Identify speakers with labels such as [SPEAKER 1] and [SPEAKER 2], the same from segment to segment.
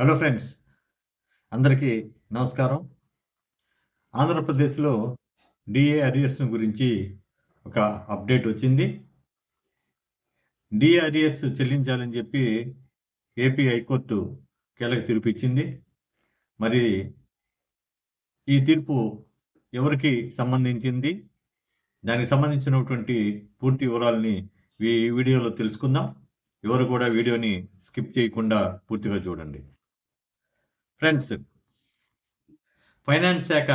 [SPEAKER 1] Hello friends అందరికీ నమస్కారం. ఆంధ్రప్రదేశ్లో డిఏ అరియర్స్ గురించి ఒక అప్డేట్ వచ్చింది. డిఏ అరియర్స్ చెల్లించాలని చెప్పి ఏపీ హైకోర్టు కీలక తీర్పు ఇచ్చింది. మరి ఈ తీర్పు ఎవరికి సంబంధించింది? దానికి సంబంధించినటువంటి పూర్తి వివరాలని ఈ వీడియోలో తెలుసుకుందాం. ఎవరు కూడా వీడియోని స్కిప్ చేయకుండా పూర్తిగా చూడండి. ఫ్రెండ్స్ ఫైనాన్స్ శాఖ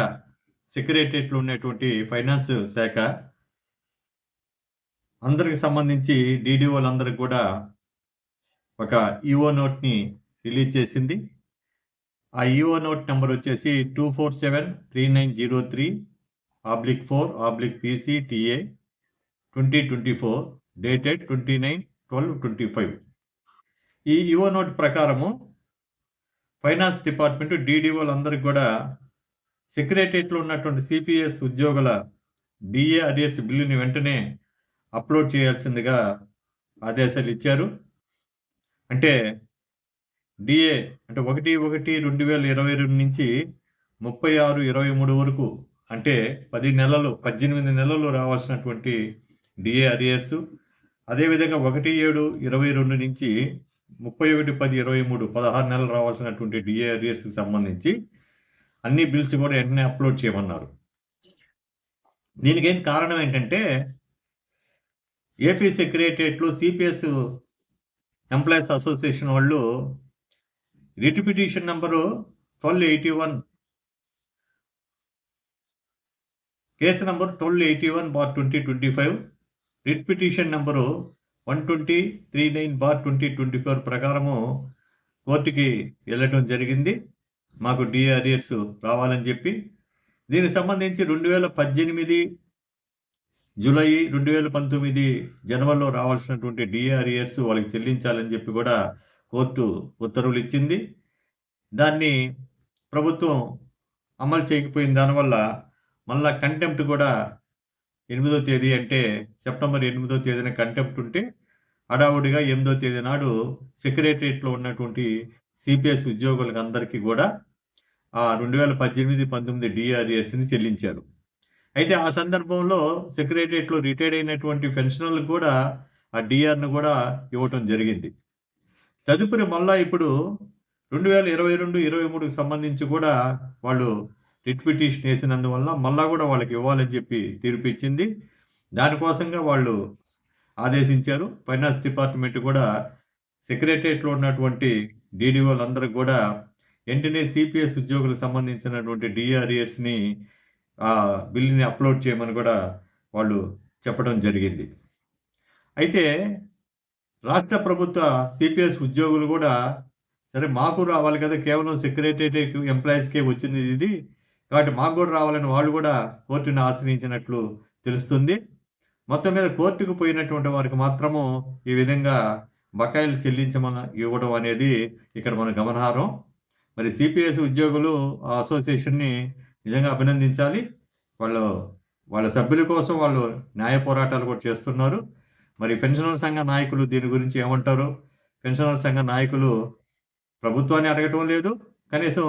[SPEAKER 1] సెక్రటరియట్లో ఉన్నటువంటి ఫైనాన్స్ శాఖ అందరికి సంబంధించి డీడీఓలందరికి కూడా ఒక ఈఓ నోట్ని రిలీజ్ చేసింది. ఆ ఈఓ నోట్ నెంబర్ వచ్చేసి two four seven three nine zero three oblique four oblique PC TA twenty twenty four dated twenty nine twelve twenty five ఈ ఈఓ నోట్ ప్రకారము ఫైనాన్స్ డిపార్ట్మెంట్ డీడీఓలు అందరికి కూడా సెక్రటరియట్లో ఉన్నటువంటి సిపిఎస్ ఉద్యోగుల డిఏ అరియర్స్ బిల్లుని వెంటనే అప్లోడ్ చేయాల్సిందిగా ఆదేశాలు ఇచ్చారు. అంటే డిఏ అంటే ఒకటి ఒకటి రెండు వేల ఇరవై రెండు నుంచి ముప్పై ఆరు ఇరవై మూడు వరకు అంటే పది నెలలు పద్దెనిమిది నెలలు రావాల్సినటువంటి డిఏ అరియర్స్ అదేవిధంగా ఒకటి ఏడు ఇరవై రెండు నుంచి ముప్పై ఒకటి పది ఇరవై మూడు పదహారు నెలలు రావాల్సినటువంటి డిఏఆర్ఎస్కి సంబంధించి అన్ని బిల్స్ కూడా వెంటనే అప్లోడ్ చేయమన్నారు. దీనికి ఏం కారణం ఏంటంటే ఏపీ సెక్రటరియట్లో సిపిఎస్ ఎంప్లాయీస్ అసోసియేషన్ వాళ్ళు writ petition number twelve eighty one case number twelve eighty one bar twenty twenty five writ petition number one twenty three nine bar twenty twenty four ప్రకారము కోర్టుకి వెళ్ళటం జరిగింది. మాకు డిఆర్ఎస్ రావాలని చెప్పి. దీనికి సంబంధించి రెండు వేల పద్దెనిమిది జూలై రెండు వేల పంతొమ్మిది జనవరిలో రావాల్సినటువంటి డిఆర్ఎస్ వాళ్ళకి చెల్లించాలని చెప్పి కూడా కోర్టు ఉత్తర్వులు ఇచ్చింది. దాన్ని ప్రభుత్వం అమలు చేయకపోయిన దానివల్ల మళ్ళా కంటెంప్ట్ కూడా ఎనిమిదో తేదీ అంటే సెప్టెంబర్ ఎనిమిదో తేదీన కంటెంప్ట్ ఉంటే హడావుడిగా ఎనిమిదో తేదీ నాడు సెక్రటరియట్లో ఉన్నటువంటి సిపిఎస్ ఉద్యోగులకు అందరికీ కూడా ఆ రెండు వేల పద్దెనిమిది పంతొమ్మిది డిఆర్ఎస్ని చెల్లించారు. అయితే ఆ సందర్భంలో సెక్రటరియట్లో రిటైర్డ్ అయినటువంటి పెన్షనర్లకు కూడా ఆ డిఆర్ను కూడా ఇవ్వటం జరిగింది. తదుపరి మళ్ళా ఇప్పుడు రెండు వేల ఇరవై రెండు ఇరవై మూడుకు సంబంధించి కూడా వాళ్ళు రిట్ పిటిషన్ వేసినందువల్ల మళ్ళా కూడా వాళ్ళకి ఇవ్వాలని చెప్పి తీర్పు ఇచ్చింది దానికోసంగా వాళ్ళు ఆదేశించారు. ఫైనాన్స్ డిపార్ట్మెంట్ కూడా సెక్రటరియట్లో ఉన్నటువంటి డీడీఓలందరికి కూడా వెంటనే సిపిఎస్ ఉద్యోగులకు సంబంధించినటువంటి డిఆర్ఈఎస్ని ఆ బిల్లుని అప్లోడ్ చేయమని కూడా వాళ్ళు చెప్పడం జరిగింది. అయితే రాష్ట్ర ప్రభుత్వ సిపిఎస్ ఉద్యోగులు కూడా సరే మాకు రావాలి కదా కేవలం సెక్రటరియట్ ఎంప్లాయీస్కే వచ్చింది ఇది కాబట్టి మాకు కూడా రావాలని వాళ్ళు కూడా కోర్టును ఆశ్రయించినట్లు తెలుస్తుంది. మొత్తం మీద కోర్టుకు పోయినటువంటి వారికి మాత్రము ఈ విధంగా బకాయిలు చెల్లించమని ఇవ్వడం అనేది ఇక్కడ మన గమనార్హం. మరి సిపిఎస్ ఉద్యోగులు ఆ అసోసియేషన్ని నిజంగా అభినందించాలి. వాళ్ళు వాళ్ళ సభ్యుల కోసం వాళ్ళు న్యాయ పోరాటాలు కూడా చేస్తున్నారు. మరి పెన్షనర్ సంఘ నాయకులు దీని గురించి ఏమంటారు? పెన్షనర్ సంఘ నాయకులు ప్రభుత్వాన్ని అడగటం లేదు. కనీసం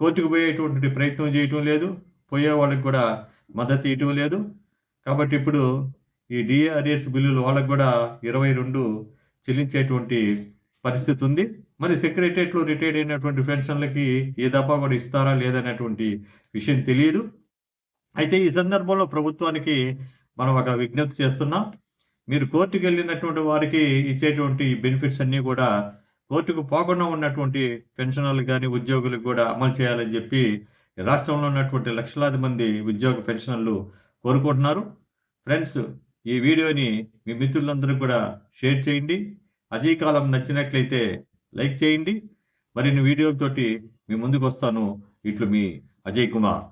[SPEAKER 1] కోర్టుకు పోయేటువంటి ప్రయత్నం చేయటం లేదు పోయే వాళ్ళకి కూడా మద్దతు ఇవ్వటం లేదు. కాబట్టి ఇప్పుడు ఈ డిఆర్ఎస్ బిల్లులు వాళ్ళకు కూడా ఇరవై రెండు చెల్లించేటువంటి పరిస్థితి ఉంది. మరి సెక్రటరియట్లో రిటైర్డ్ అయినటువంటి పెన్షన్లకి ఏ దఫా కూడా ఇస్తారా లేదనేటువంటి విషయం తెలియదు. అయితే ఈ సందర్భంలో ప్రభుత్వానికి మనం ఒక విజ్ఞప్తి చేస్తున్నాం. మీరు కోర్టుకు వెళ్ళినటువంటి వారికి ఇచ్చేటువంటి బెనిఫిట్స్ అన్నీ కూడా కోర్టుకు పోకుండా ఉన్నటువంటి పెన్షనర్లు కానీ ఉద్యోగులకు కూడా అమలు చేయాలని చెప్పి రాష్ట్రంలో ఉన్నటువంటి లక్షలాది మంది ఉద్యోగ పెన్షనర్లు కోరుకుంటున్నారు. ఫ్రెండ్స్ ఈ వీడియోని మీ మిత్రులందరూ కూడా షేర్ చేయండి. అదే కాలం నచ్చినట్లయితే లైక్ చేయండి. మరిన్ని వీడియోలతోటి మీ ముందుకు వస్తాను. ఇట్లు మీ అజయ్ కుమార్.